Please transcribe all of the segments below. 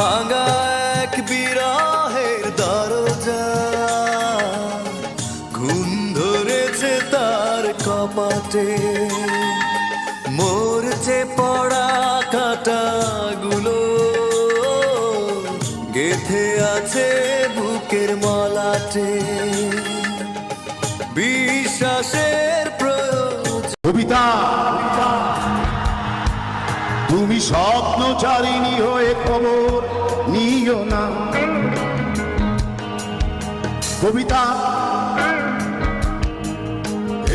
ভাঙা এক বিরাহের দরজা। ঘুম ধরেছে তার কপাটে। মরছে পড়া কাটাগুলো। গেথে আছে বুকের মলাটে। বিশ্বাসের প্রয়োজন। কবিতা। তুমি স্বপ্নচারিণী হয়ে খবর নিও না। কবিতা,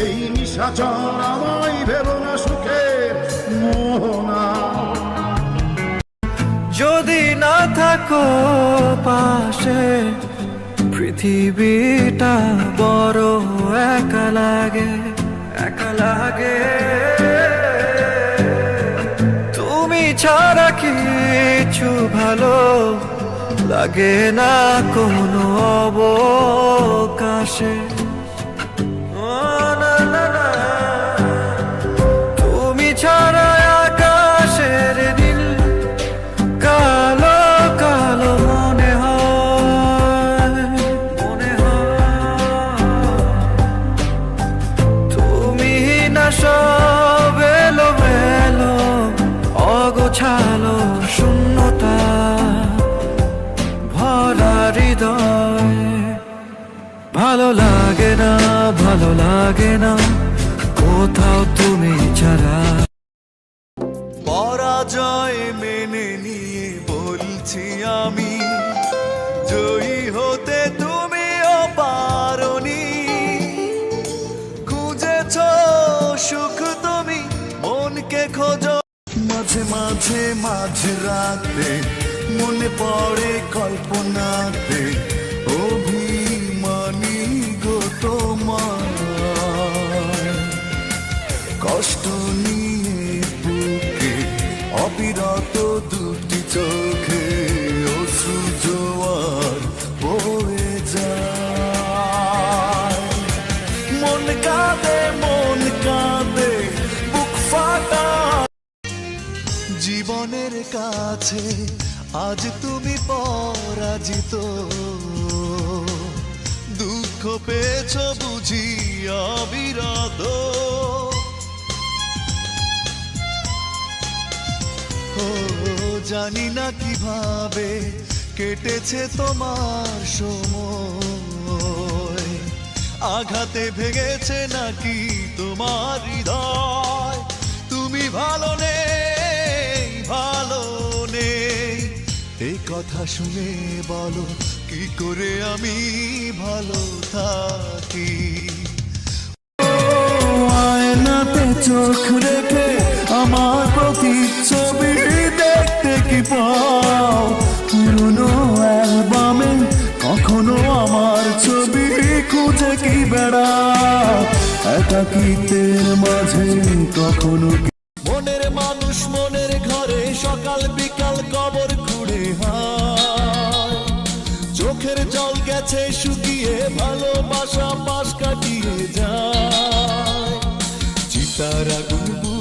এই নিশাচর আমায় ভেব না সুখের মোহনা। যদি না থাকো পাশে, পৃথিবীটা বড় একা লাগে একা লাগে। কিছু ভালো লাগে না কোনো অবকাশে। তুমি ছাড়া আকাশের নীল, কালো কালো মনে মনে তুমি না সব শূন্যতা, ভরা হৃদয়। ভালো লাগে না, ভালো লাগে না, কোথাও তুমি ছাড়া। পরাজয় মেনে নিয়ে বলছি আমি, জয়ী হতে মাঝে মাঝে মাঝে রাতে মনে পড়ে কল্পনাতে অভিমানী গো কষ্ট নিয়ে অবিরত জীবনের কাছে আজ তুমি পরাজিত। দুঃখ পেয়েছ বুঝি অবিরত ও, জানি না কীভাবে কেটেছে তোমার সময়। আঘাতে ভেঙেছে নাকি তোমার হৃদয়। তুমি ভালো নেই। কথা শুনে বলো, কি করে আমি ভালো থাকি? আয়নাতে চোখ রেখে আমার প্রতিচ্ছবি দেখতে কি পাও? পুরনো অ্যালবামে কখনো আমার ছবি খুঁজে কি বেড়াও একাকিতের মাঝে কখনো মনের মানুষ মনের ঘরে সকাল বিকাল কবর চোখের জল গেছে শুকিয়ে ভালোবাসা পাশ কাটিয়ে যায়। চিতার আগুন